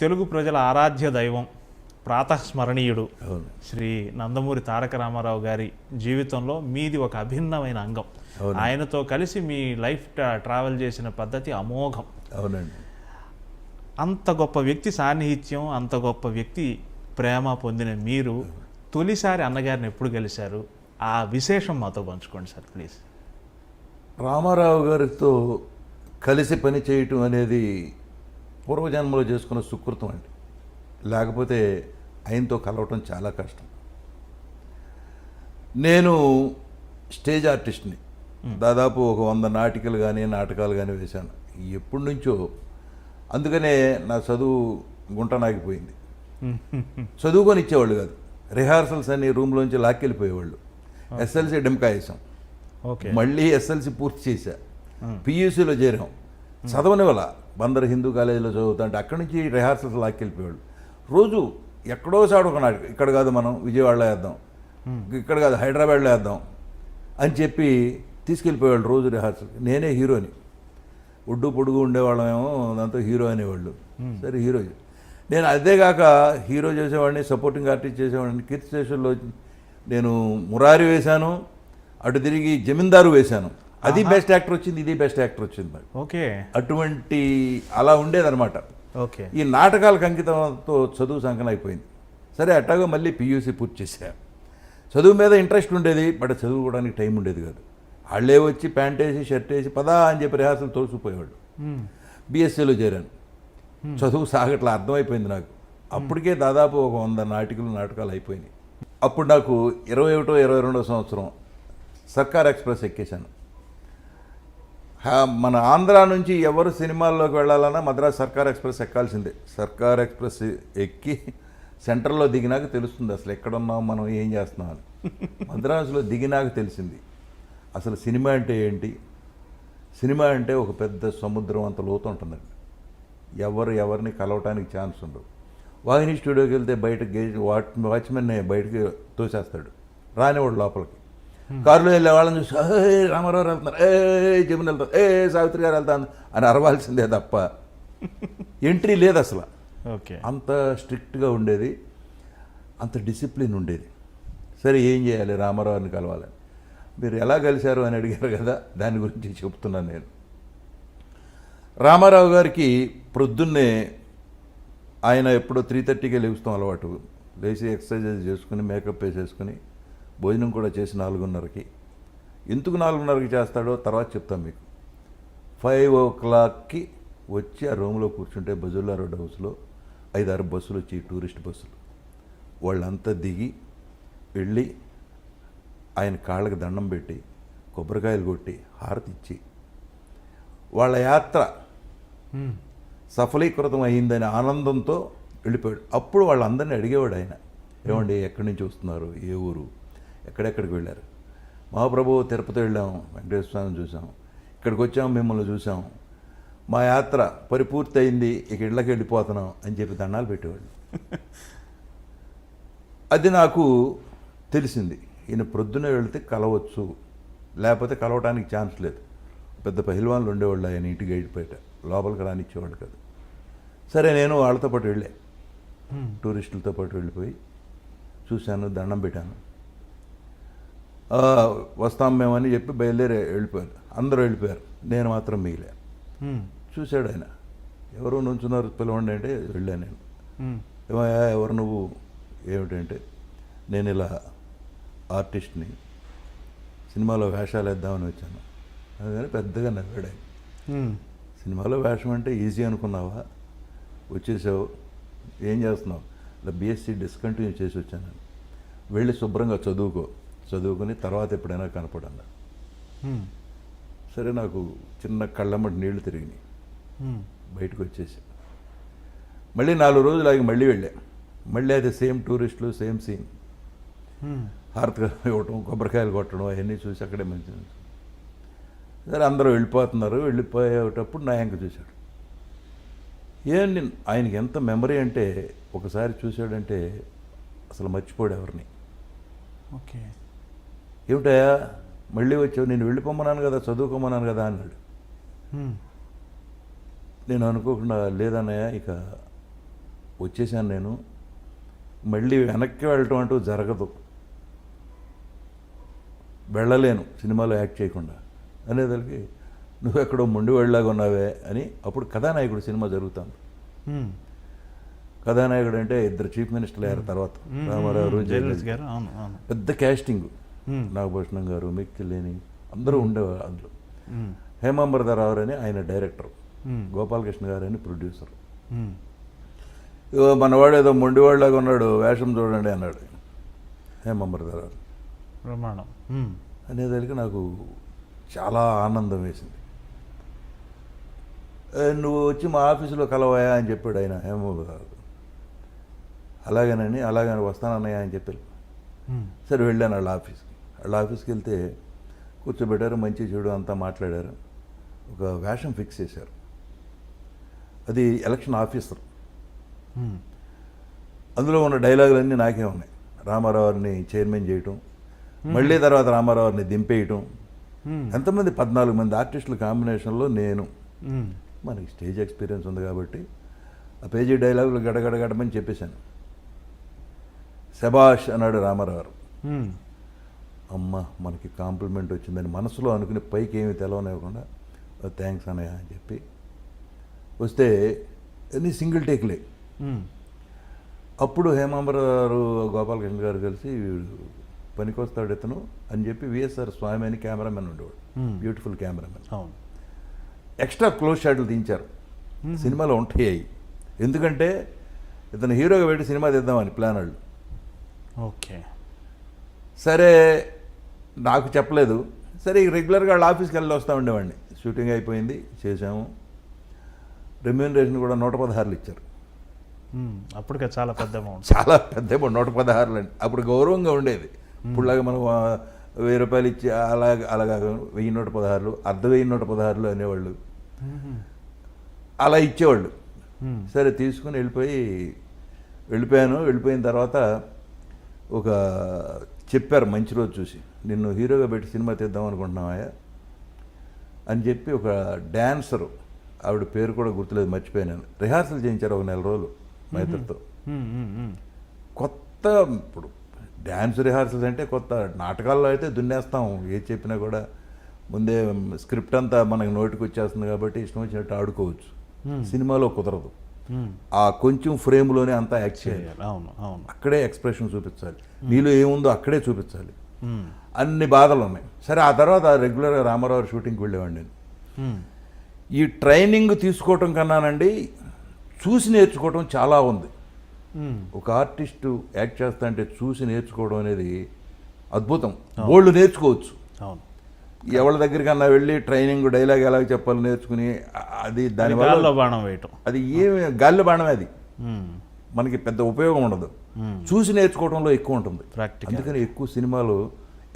తెలుగు ప్రజల ఆరాధ్య దైవం ప్రాతస్మరణీయుడు శ్రీ నందమూరి తారక రామారావు గారి జీవితంలో మీది ఒక అభిన్నమైన అంగం. ఆయనతో కలిసి మీ లైఫ్ ట్రా- ట్రావెల్ చేసిన పద్ధతి అమోఘం. అవునండి. అంత గొప్ప వ్యక్తి సాన్నిహిత్యం అంత గొప్ప వ్యక్తి ప్రేమ పొందిన మీరు తొలిసారి అన్నగారిని ఎప్పుడు కలిశారు? ఆ విశేషం మాతో పంచుకోండి సార్ ప్లీజ్. రామారావు గారితో కలిసి పని చేయటం అనేది పూర్వజన్మలో చేసుకున్న సుకృతం అండి. లేకపోతే ఆయనతో కలవటం చాలా కష్టం. నేను స్టేజ్ ఆర్టిస్ట్ని. దాదాపు ఒక వంద నాటికలు కానీ నాటకాలు కానీ వేశాను. ఎప్పటి నుంచో. అందుకనే నా చదువు గుంటనాగిపోయింది. చదువుకొని ఇచ్చేవాళ్ళు కాదు. రిహార్సల్స్ అన్ని రూమ్లోంచి లాక్కెళ్ళిపోయేవాళ్ళు. ఎస్ఎల్సి డెమ్కా వేసాం మళ్ళీ ఎస్ఎల్సి పూర్తి చేశా. పియూసీలో చేరాం. చదవని వల్ల బందర్ హిందూ కాలేజీలో చదువుతుంటే అక్కడి నుంచి రిహార్సల్స్ లాక్కెళ్ళిపోయాడు రోజు ఎక్కడో సాడు ఒక నాటకం ఇక్కడ కాదు మనం విజయవాడలో వేద్దాం ఇక్కడ కాదు హైదరాబాద్లో వేద్దాం అని చెప్పి తీసుకెళ్ళిపోయేవాళ్ళు రోజు రిహార్సల్. నేనే హీరోని. ఒడ్డు పొడుగు ఉండేవాళ్ళమేమో దాంతో హీరో అనేవాళ్ళు. సరే హీరో. నేను అదే కాక హీరో చేసేవాడిని సపోర్టింగ్ ఆర్టిస్ట్ చేసేవాడిని. కీర్తి స్టేషన్లో నేను మురారి వేశాను అటు తిరిగి జమీందారు వేశాను. అది బెస్ట్ యాక్టర్ వచ్చింది ఇది బెస్ట్ యాక్టర్ వచ్చింది నాకు ఓకే. అటువంటి అలా ఉండేదన్నమాట. ఓకే. ఈ నాటకాలకు అంకితంతో చదువు సంకలం అయిపోయింది. సరే అట్టాగా మళ్ళీ పియూసీ పూర్తి చేశా. చదువు మీద ఇంట్రెస్ట్ ఉండేది బట్ చదువుకోవడానికి టైం ఉండేది కాదు. వాళ్ళే వచ్చి ప్యాంట్ వేసి షర్ట్ వేసి పదా అని చెప్పి రిహార్సల్ తోసిపోయేవాడు బీఎస్సీలో చేరాను. చదువు సాగట్లా అర్థమైపోయింది నాకు. అప్పటికే దాదాపు ఒక వంద నాటికలు నాటకాలు అయిపోయినాయి. అప్పుడు నాకు ఇరవై ఒకటో ఇరవై రెండో సంవత్సరం సర్కార్ ఎక్స్ప్రెస్ ఎక్కేశాను. మన ఆంధ్ర నుంచి ఎవరు సినిమాల్లోకి వెళ్ళాలన్నా మద్రాస్ సర్కార్ ఎక్స్ప్రెస్ ఎక్కాల్సిందే. సర్కార్ ఎక్స్ప్రెస్ ఎక్కి సెంటర్లో దిగినాక తెలుస్తుంది అసలు ఎక్కడున్నాం మనం ఏం చేస్తున్నాం అని. మద్రాసులో దిగినాక తెలిసింది. అసలు సినిమా అంటే ఏంటి? సినిమా అంటే ఒక పెద్ద సముద్రం అంత లోతు ఉంటుందండి. ఎవరు ఎవరిని కలవటానికి ఛాన్స్ ఉండవు. వాహిని స్టూడియోకి వెళ్తే బయట గేజ్ వాచ్ వాచ్మెన్ బయటకి తోసేస్తాడు. రానివాడు లోపలికి. కారులో వెళ్ళే వాళ్ళని చూసి ఏ రామారావు వెళ్తున్నారు. ఏ జమున వెళ్తారు ఏ సావిత్రి గారు వెళ్తాను అని అరవాల్సిందే తప్ప ఎంట్రీ లేదు అసలు. ఓకే. అంత స్ట్రిక్ట్గా ఉండేది. అంత డిసిప్లిన్ ఉండేది. సరే ఏం చేయాలి? రామారావుని కలవాలి. మీరు ఎలా కలిశారు అని అడిగారు కదా దాని గురించి చెప్తున్నాను నేను. రామారావు గారికి ప్రొద్దున్నే ఆయన ఎప్పుడో త్రీ థర్టీకే లేస్తాం అలవాటు. లేచి ఎక్సర్సైజ్ చేసుకుని మేకప్ వేసేసుకుని భోజనం కూడా చేసి నాలుగున్నరకి. ఎందుకు నాలుగున్నరకి చేస్తాడో తర్వాత చెప్తాం మీకు. ఫైవ్ ఓ క్లాక్కి వచ్చి ఆ రూమ్లో కూర్చుంటే బజుల్లా రోడ్ హౌస్లో ఐదారు బస్సులు వచ్చి టూరిస్ట్ బస్సులు. వాళ్ళంతా దిగి వెళ్ళి ఆయన కాళ్ళకి దండం పెట్టి కొబ్బరికాయలు కొట్టి హారతి ఇచ్చి వాళ్ళ యాత్ర సఫలీకృతం అయిందనే ఆనందంతో వెళ్ళిపోయాడు. అప్పుడు వాళ్ళందరినీ అడిగేవాడు ఆయన. ఏమండి ఎక్కడి నుంచి వస్తున్నారు? ఏ ఊరు? ఎక్కడెక్కడికి వెళ్ళారు? మహాప్రభు తిరుపతి వెళ్ళాం వెంకటేశ్వర స్వామిని చూసాం. ఇక్కడికి వచ్చాం మిమ్మల్ని చూసాం. మా యాత్ర పరిపూర్తి అయింది ఇక ఇళ్ళకి వెళ్ళిపోతున్నాం అని చెప్పి దండాలు పెట్టేవాళ్ళు. అది నాకు తెలిసింది. ఈయన ప్రొద్దున వెళితే కలవచ్చు. లేకపోతే కలవటానికి ఛాన్స్ లేదు. పెద్ద పహిల్వాన్లు ఉండేవాళ్ళు ఆయన ఇంటికి వెళ్ళిపోయేట లోపలికి రానిచ్చేవాళ్ళు కాదు. సరే నేను వాళ్ళతో పాటు వెళ్ళా. టూరిస్టులతో పాటు వెళ్ళిపోయి చూశాను దండం పెట్టాను. వస్తాం మేమని చెప్పి బయలుదేరి వెళ్ళిపోయారు అందరూ వెళ్ళిపోయారు. నేను మాత్రం మిగిలే. చూశాడు ఆయన. ఎవరు నుంచున్నారు పిలవండి అంటే వెళ్ళాను నేను. ఏమయ్యా ఎవరు నువ్వు? ఏమిటంటే నేను ఇలా ఆర్టిస్ట్ని సినిమాలో వేషాలు వేద్దామని వచ్చాను. అందుకని పెద్దగా నవ్వాడు సినిమాలో వేషం అంటే ఈజీ అనుకున్నావా? వచ్చేసావు. ఏం చేస్తున్నావు? ఇలా బీఎస్సీ డిస్కంటిన్యూ చేసి వచ్చాను వెళ్ళి శుభ్రంగా చదువుకో. చదువుకుని తర్వాత ఎప్పుడైనా కనపడన్నా. సరే నాకు చిన్న కళ్ళమ్మటి నీళ్ళు తిరిగినాయి. బయటకు వచ్చేసి మళ్ళీ నాలుగు రోజులు ఆగి మళ్ళీ వెళ్ళా. మళ్ళీ అది సేమ్ టూరిస్టులు సేమ్ సీన్. హారతిగా ఇవ్వటం కొబ్బరికాయలు కొట్టడం అవన్నీ చూసి అక్కడే మంచి సరే అందరూ వెళ్ళిపోతున్నారు. వెళ్ళిపోయేటప్పుడు నా ఎంక చూశాడు. ఏం నేను ఆయనకి ఎంత మెమరీ అంటే ఒకసారి చూశాడంటే అసలు మర్చిపోడు ఎవరిని. ఓకే. ఏమిటయా మళ్ళీ వచ్చావు నేను వెళ్ళిపోమన్నాను కదా చదువుకోమన్నాను కదా అన్నాడు. నేను అనుకోకుండా లేదన్నయ్య ఇక వచ్చేసాను నేను. మళ్ళీ వెనక్కి వెళ్ళటం అంటూ జరగదు. వెళ్ళలేను సినిమాలో యాక్ట్ చేయకుండా. అనేదానికి నువ్వు ఎక్కడో మొండి వెళ్ళలాగా ఉన్నావే అని అప్పుడు కథానాయకుడు సినిమా జరుగుతుంది. మ్మ్. కథానాయకుడు అంటే ఇద్దరు చీఫ్ మినిస్టర్లు అయ్యారు తర్వాత. రామారావు పెద్ద క్యాస్టింగ్. నాగభూషణం గారు మిక్కిలేని అందరూ ఉండేవారు అందులో. హేమాంబరధరావు అని ఆయన డైరెక్టర్. గోపాలకృష్ణ గారు అని ప్రొడ్యూసర్. మనవాడు ఏదో మొండివాళ్ళగా ఉన్నాడు వేషం చూడండి అన్నాడు హేమాంబరధరావు ప్రమాణం. అనేదానికి నాకు చాలా ఆనందం వేసింది. "ఏ, నువ్వు వచ్చి మా ఆఫీసులో కలవాయా అని చెప్పాడు ఆయన హేమాంబరధరావు అలాగేనని అలాగని వస్తానన్నయ్య అని చెప్పారు. సరే వెళ్ళాను వాళ్ళ ఆఫీస్కి. వాళ్ళ ఆఫీస్కి వెళ్తే కూర్చోబెట్టారు మంచి చెడు అంతా మాట్లాడారు ఒక వేషం ఫిక్స్ చేశారు అది ఎలక్షన్ ఆఫీసర్. అందులో ఉన్న డైలాగులన్నీ నాకే ఉన్నాయి రామారావుని చైర్మన్ చేయటం మళ్ళీ తర్వాత రామారావుని దింపేయటం. ఎంతమంది పద్నాలుగు మంది ఆర్టిస్టుల కాంబినేషన్లో నేను. మనకి స్టేజ్ ఎక్స్పీరియన్స్ ఉంది కాబట్టి ఆ పేజీ డైలాగులు గడగడ గడమని చెప్పేశాను శబాష్ అన్నాడు రామారావు. అమ్మ మనకి కాంప్లిమెంట్ వచ్చిందని మనసులో అనుకుని పైకి ఏమి తెలవనివ్వకుండా థ్యాంక్స్ అన్నయ్య అని చెప్పి వస్తే అన్ని సింగిల్ టేక్లే. అప్పుడు హేమాంబర గారు గోపాలకృష్ణ గారు కలిసి పనికొస్తాడు ఇతను అని చెప్పి విఎస్ఆర్ స్వామి అని కెమెరామెన్ ఉండేవాడు. బ్యూటిఫుల్ కెమెరామెన్ అవును ఎక్స్ట్రా క్లోజ్ షాట్లు తీయించారు. సినిమాలో ఉంటాయి. ఎందుకంటే ఇతను హీరోగా పెట్టి సినిమా తీద్దామని ప్లాన్ వాళ్ళు ఓకే సరే నాకు చెప్పలేదు. సరే రెగ్యులర్గా వాళ్ళ ఆఫీస్కి వెళ్ళి వస్తూ ఉండేవాడిని. షూటింగ్ అయిపోయింది చేసాము రెమ్యూనరేషన్ కూడా నూట పదహారులు ఇచ్చారు. అప్పటికే చాలా పెద్ద అమౌంట్ చాలా పెద్ద అమౌంట్ నూట పదహారులు అండి. అప్పుడు గౌరవంగా ఉండేది. ఇప్పుడులాగా మనం వెయ్యి రూపాయలు ఇచ్చి అలాగ అలాగా వెయ్యి నూట పదహారులు అర్ధ వెయ్యి నూట పదహారులు అనేవాళ్ళు. అలా ఇచ్చేవాళ్ళు. సరే తీసుకుని వెళ్ళిపోయి వెళ్ళిపోయాను. వెళ్ళిపోయిన తర్వాత ఒక చెప్పారు మంచి రోజు చూసి నిన్ను హీరోగా పెట్టి సినిమా తీద్దాం అనుకుంటున్నావా అని చెప్పి ఒక డ్యాన్సరు ఆవిడ పేరు కూడా గుర్తులేదు మర్చిపోయాను రిహార్సల్ చేయించారు ఒక నెల రోజులు మా ఇద్దరితో మ్మ్. మ్మ్. మ్మ్. కొత్త ఇప్పుడు డ్యాన్స్ రిహార్సల్స్ అంటే కొత్త నాటకాల్లో అయితే దున్నేస్తాం ఏది చెప్పినా కూడా ముందే స్క్రిప్ట్ అంతా మనకి నోటికి వచ్చేస్తుంది కాబట్టి ఇష్టం వచ్చినట్టు ఆడుకోవచ్చు. సినిమాలో కుదరదు. ఆ కొంచెం ఫ్రేమ్లోనే అంతా యాక్ట్ చేయాలి. అవును అవును. అక్కడే ఎక్స్ప్రెషన్ చూపించాలి. నీలో ఏముందో అక్కడే చూపించాలి. అన్ని బాధలు ఉన్నాయి సరే ఆ తర్వాత రెగ్యులర్గా రామారావు షూటింగ్కి వెళ్ళేవాడిని నేను. ఈ ట్రైనింగ్ తీసుకోవటం కన్నానండి చూసి నేర్చుకోవటం చాలా ఉంది. ఒక ఆర్టిస్టు యాక్ట్ చేస్తా అంటే చూసి నేర్చుకోవడం అనేది అద్భుతం. బోల్డ్ నేర్చుకోవచ్చు. అవును. ఎవరి దగ్గరికన్నా వెళ్ళి ట్రైనింగ్ డైలాగ్ ఎలా చెప్పాలో నేర్చుకుని అది దానివల్ల బాణం వేయటం. అది ఏమి గాలి బాణమే అది. మనకి పెద్ద ఉపయోగం ఉండదు. చూసి నేర్చుకోవడంలో ఎక్కువ ఉంటుంది. అందుకని ఎక్కువ సినిమాలు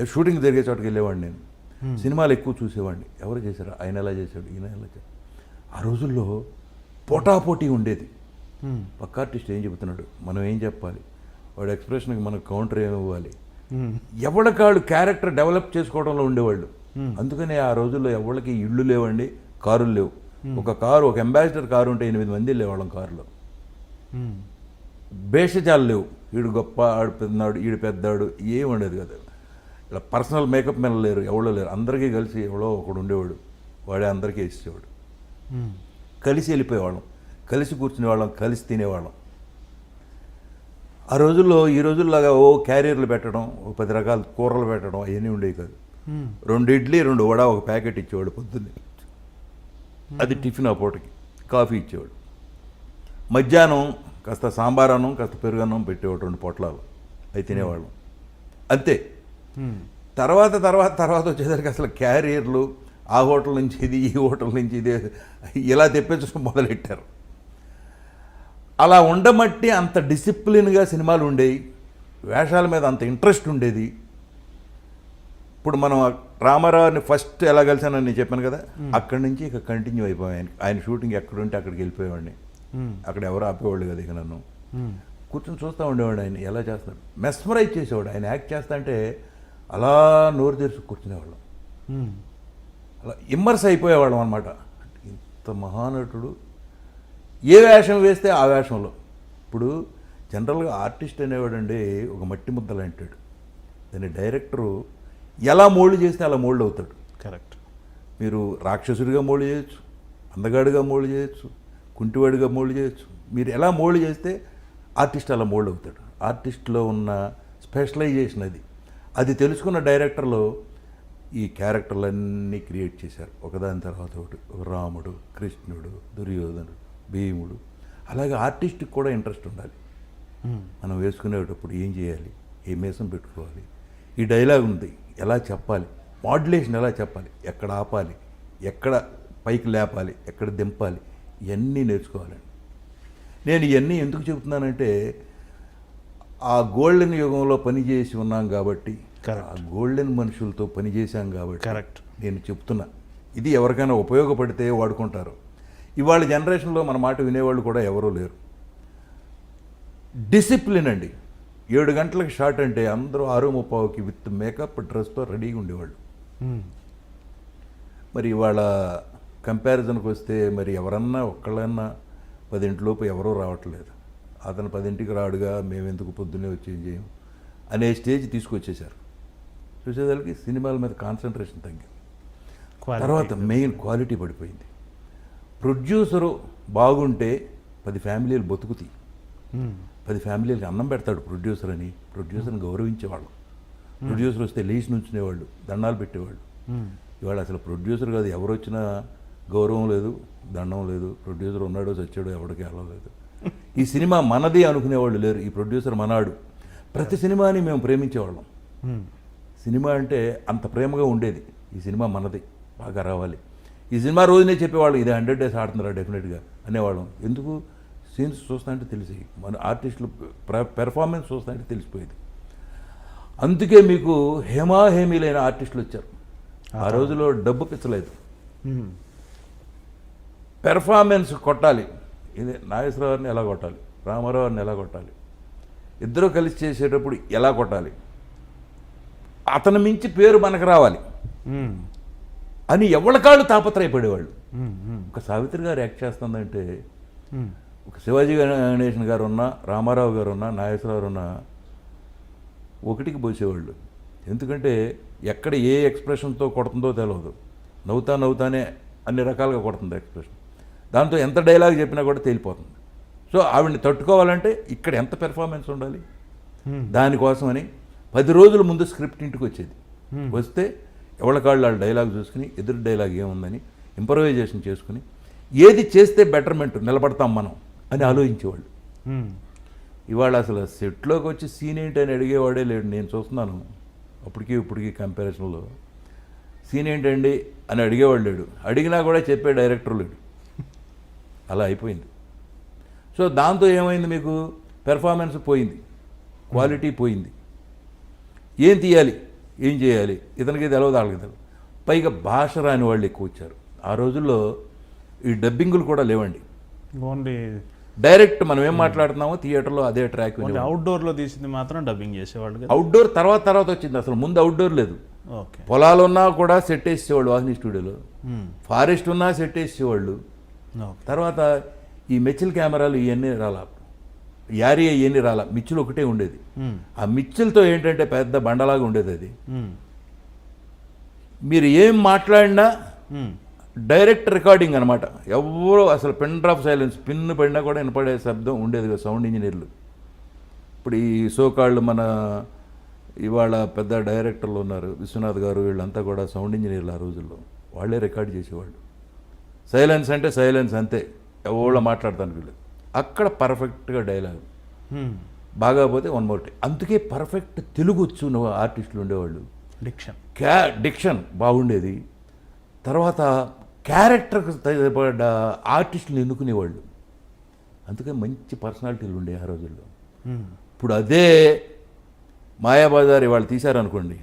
షూటింగ్ జరిగే చోటకి వెళ్ళేవాడిని నేను. సినిమాలు ఎక్కువ చూసేవాడిని. ఎవరు చేశారు? ఆయన ఎలా చేశాడు? ఈయన ఎలా చేశాడు? ఆ రోజుల్లో పోటాపోటీ ఉండేది. పక్క ఆర్టిస్ట్ ఏం చెబుతున్నాడు? మనం ఏం చెప్పాలి? వాడు ఎక్స్ప్రెషన్కి మనకు కౌంటర్ ఏమి ఇవ్వాలి? మ్మ్. ఎవరికాడు క్యారెక్టర్ డెవలప్ చేసుకోవడంలో ఉండేవాళ్ళు. అందుకనే ఆ రోజుల్లో ఎవరికి ఇళ్ళు లేవండి కారులు లేవు. ఒక కారు ఒక అంబాసిడర్ కారు ఉంటే ఎనిమిది మంది లేవాళ్ళం కారులో. మ్మ్. భేషజాలు లేవు. వీడు గొప్ప ఆడు పెద్దనాడు ఈడు పెద్దాడు ఏం ఉండేది కదా. ఇలా పర్సనల్ మేకప్ మెన్ లేరు ఎవడో లేరు. అందరికీ కలిసి ఎవడో ఒకడు ఉండేవాడు. వాడే అందరికీ ఇచ్చేవాడు. కలిసి వెళ్ళిపోయేవాళ్ళం. కలిసి కూర్చునేవాళ్ళం కలిసి తినేవాళ్ళం. ఆ రోజుల్లో ఈ రోజుల్లాగా ఓ క్యారియర్లు పెట్టడం ఓ పది రకాల కూరలు పెట్టడం అవన్నీ ఉండేవి కాదు. రెండు ఇడ్లీ రెండు వడ ఒక ప్యాకెట్ ఇచ్చేవాడు పొద్దున్నే. అది టిఫిన్ ఆ పూటకి కాఫీ ఇచ్చేవాడు. మధ్యాహ్నం కాస్త సాంబారన్నం కాస్త పెరుగన్నం పెట్టేవాడు రెండు పొట్లాలు. అవి తినేవాళ్ళం. అంతే. తర్వాత తర్వాత తర్వాత వచ్చేసరికి అసలు క్యారియర్లు ఆ హోటల్ నుంచి ఇది ఈ హోటల్ నుంచి ఇది ఇలా తెప్పించడం మొదలెట్టారు. అలా ఉండమట్టి అంత డిసిప్లిన్గా సినిమాలు ఉండేవి. వేషాల మీద అంత ఇంట్రెస్ట్ ఉండేది. ఇప్పుడు మనం రామారావుని ఫస్ట్ ఎలా కలిసానని నేను చెప్పాను కదా అక్కడి నుంచి ఇక కంటిన్యూ అయిపోయాను ఆయన షూటింగ్ ఎక్కడుంటే అక్కడికి వెళ్ళిపోయేవాడిని. అక్కడ ఎవరు ఆపేవాళ్ళు కదా ఇక నన్ను. కూర్చొని చూస్తూ ఉండేవాడు ఆయన ఎలా చేస్తాడు మెస్మరైజ్ చేసేవాడు. ఆయన యాక్ట్ చేస్తా అంటే అలా నోరు తెరిచి కూర్చునేవాళ్ళం. అలా ఇమ్మర్స్ అయిపోయేవాళ్ళం అనమాట ఇంత మహానటుడు. ఏ వేషం వేస్తే ఆ వేషంలో. ఇప్పుడు జనరల్గా ఆర్టిస్ట్ అనేవాడండి ఒక మట్టి ముద్ద లాంటాడు దాని డైరెక్టరు ఎలా మోల్డ్ చేస్తే అలా మోల్డ్ అవుతాడు. కరెక్ట్. మీరు రాక్షసుడిగా మోల్డ్ చేయొచ్చు అందగాడిగా మోల్డ్ చేయొచ్చు కుంటివాడిగా మోల్డ్ చేయొచ్చు. మీరు ఎలా మోల్డ్ చేస్తే ఆర్టిస్ట్ అలా మోల్డ్ అవుతాడు. ఆర్టిస్ట్లో ఉన్న స్పెషలైజేషన్ అది. అది తెలుసుకున్న డైరెక్టర్లు ఈ క్యారెక్టర్లన్నీ క్రియేట్ చేశారు. ఒకదాని తర్వాత ఒకటి. ఒక రాముడు కృష్ణుడు దుర్యోధనుడు భీముడు. అలాగే ఆర్టిస్ట్కి కూడా ఇంట్రెస్ట్ ఉండాలి. మనం వేసుకునేటప్పుడు ఏం చేయాలి? ఏ మేసం పెట్టుకోవాలి? ఈ డైలాగ్ ఉంది. ఎలా చెప్పాలి? మాడ్యులేషన్ ఎలా చెప్పాలి? ఎక్కడ ఆపాలి? ఎక్కడ పైకి లేపాలి? ఎక్కడ దింపాలి? ఇవన్నీ నేర్చుకోవాలండి. నేను ఇవన్నీ ఎందుకు చెబుతున్నానంటే ఆ గోల్డెన్ యుగంలో పనిచేసి ఉన్నాం కాబట్టి. ఆ గోల్డెన్ మనుషులతో పనిచేశాం కాబట్టి Correct. నేను చెప్తున్నా. ఇది ఎవరికైనా ఉపయోగపడితే వాడుకుంటారు. ఇవాళ జనరేషన్లో మన మాట వినేవాళ్ళు కూడా ఎవరూ లేరు. డిసిప్లిన్ అండి. ఏడు గంటలకు షార్ట్ అంటే అందరూ ఆరు ముప్పావుకి విత్ మేకప్ డ్రెస్తో రెడీగా ఉండేవాళ్ళు. మరి ఇవాళ కంపారిజన్కి వస్తే మరి ఎవరన్నా ఒక్కళ్ళన్నా పదింటిలోపు ఎవరూ రావట్లేదు. అతను పదింటికి రాడుగా మేము ఎందుకు పొద్దున్నే వచ్చి ఏం చేయం అనే స్టేజ్ తీసుకొచ్చేసారు చూసేదానికి సినిమాల మీద కాన్సన్ట్రేషన్ తగ్గింది. తర్వాత మెయిన్ క్వాలిటీ పడిపోయింది. ప్రొడ్యూసరు బాగుంటే పది ఫ్యామిలీలు బతుకుతాయి. పది ఫ్యామిలీలకి అన్నం పెడతాడు ప్రొడ్యూసర్ అని. ప్రొడ్యూసర్ని గౌరవించేవాళ్ళు. ప్రొడ్యూసర్ వస్తే లేచి నుంచునేవాళ్ళు దండాలు పెట్టేవాళ్ళు. ఇవాళ అసలు ప్రొడ్యూసర్ కాదు ఎవరు వచ్చినా గౌరవం లేదు దండం లేదు. ప్రొడ్యూసర్ ఉన్నాడో చచ్చాడో ఎవరికి లేదు. ఈ సినిమా మనది అనుకునేవాళ్ళు లేరు. ఈ ప్రొడ్యూసర్ మనాడు. ప్రతి సినిమాని మేము ప్రేమించేవాళ్ళం. సినిమా అంటే అంత ప్రేమగా ఉండేది. ఈ సినిమా మనది బాగా రావాలి. ఈ సినిమా రోజునే చెప్పేవాళ్ళు ఇది హండ్రెడ్ డేస్ ఆడుతున్నారా డెఫినెట్గా అనేవాళ్ళం. ఎందుకు? సీన్స్ చూస్తాంటే తెలిసి మన ఆర్టిస్టులు పెర్ఫార్మెన్స్ చూస్తాంటే తెలిసిపోయేది. అందుకే మీకు హేమాహేమీలైన ఆర్టిస్టులు వచ్చారు. ఆ రోజులో డబ్బు పిచ్చలేదు. పెర్ఫార్మెన్స్ కొట్టాలి. ఇది నాగేశ్వరరావుని ఎలా కొట్టాలి? రామారావుని ఎలా కొట్టాలి? ఇద్దరు కలిసి చేసేటప్పుడు ఎలా కొట్టాలి? అతను మించి పేరు మనకు రావాలి. అని ఎవరికాళ్ళు తాపత్రయపడేవాళ్ళు. ఒక సావిత్రి గారు యాక్ట్ చేస్తుందంటే శివాజీ గణేషన్ గారు ఉన్నా రామారావు గారు ఉన్నా నాగేశ్వరరావు ఉన్నా ఒకటికి పోసేవాళ్ళు. ఎందుకంటే ఎక్కడ ఏ ఎక్స్ప్రెషన్తో కొడుతుందో తెలియదు నవ్వుతా నవ్వుతానే అన్ని రకాలుగా కొడుతుంది ఎక్స్ప్రెషన్. దాంతో ఎంత డైలాగ్ చెప్పినా కూడా తేలిపోతుంది. సో ఆవిడని తట్టుకోవాలంటే ఇక్కడ ఎంత పెర్ఫార్మెన్స్ ఉండాలి? దానికోసమని పది రోజుల ముందు స్క్రిప్ట్ ఇంటికి వచ్చేది. వస్తే ఎవళ్ళ కాళ్ళు వాళ్ళ డైలాగ్ చూసుకుని ఎదురు డైలాగ్ ఏముందని ఇంప్రవైజేషన్ చేసుకుని ఏది చేస్తే బెటర్మెంట్ నిలబడతాం మనం. అని ఆలోచించేవాళ్ళు. ఇవాళ అసలు సెట్లోకి వచ్చి సీన్ ఏంటి అని అడిగేవాడే లేడు. నేను చూస్తున్నాను అప్పటికి ఇప్పటికీ కంపారిజన్లో. సీన్ ఏంటండి అని అడిగేవాడు లేడు. అడిగినా కూడా చెప్పే డైరెక్టర్ లేడు. అలా అయిపోయింది. సో దాంతో ఏమైంది మీకు? పెర్ఫార్మెన్స్ పోయింది. క్వాలిటీ పోయింది. ఏం తీయాలి? ఏం చేయాలి? ఇతనికి తెలవదు వాళ్ళకి తెలవదు పైగా భాష రాని వాళ్ళు ఎక్కువ వచ్చారు. ఆ రోజుల్లో ఈ డబ్బింగులు కూడా లేవండి. ఓన్లీ డైరెక్ట్ మనం ఏం మాట్లాడుతున్నామో థియేటర్లో అదే ట్రాక్ ఓన్లీ అవుట్డోర్లో తీసింది మాత్రం డబ్బింగ్ చేసేవాళ్ళు అవుట్డోర్ తర్వాత తర్వాత వచ్చింది. అసలు ముందు అవుట్డోర్ లేదు. పొలాలు ఉన్నా కూడా సెట్ వేసేవాళ్ళు వాహిని స్టూడియోలో. ఫారెస్ట్ ఉన్నా సెట్ వేసేవాళ్ళు తర్వాత ఈ మెచ్చిల్ కెమెరాలు ఇవన్నీ రాలా. యారీ ఇవన్నీ రాలా. మిచ్చిల్ ఒకటే ఉండేది. ఆ మిచ్చిల్తో ఏంటంటే పెద్ద బండలాగా ఉండేది అది. మీరు ఏం మాట్లాడినా డైరెక్ట్ రికార్డింగ్ అనమాట ఎవరో అసలు పిన్ డ్రాప్ సైలెన్స్ పిన్ పడినా కూడా వినపడే శబ్దం ఉండేది కదా సౌండ్ ఇంజనీర్లు. ఇప్పుడు ఈ సోకాళ్ళు మన ఇవాళ పెద్ద డైరెక్టర్లు ఉన్నారు విశ్వనాథ్ గారు వీళ్ళంతా కూడా సౌండ్ ఇంజనీర్లు ఆ రోజుల్లో. వాళ్ళే రికార్డ్ చేసేవాళ్ళు. సైలెన్స్ అంటే సైలెన్స్ అంతే. ఎవరో మాట్లాడతాను వీళ్ళు. అక్కడ పర్ఫెక్ట్గా డైలాగ్. బాగా పోతే వన్ మోర్ అందుకే పర్ఫెక్ట్ తెలుగు వచ్చు ఆర్టిస్టులు ఉండేవాళ్ళు. డిక్షన్. క్యా డిక్షన్ బాగుండేది. తర్వాత క్యారెక్టర్కి తగ్గబడ్డ ఆర్టిస్టులు ఎన్నుకునేవాళ్ళు. అందుకే మంచి పర్సనాలిటీలు ఉండే ఆ రోజుల్లో. ఇప్పుడు అదే మాయాబజార్ వాళ్ళు తీశారనుకోండి.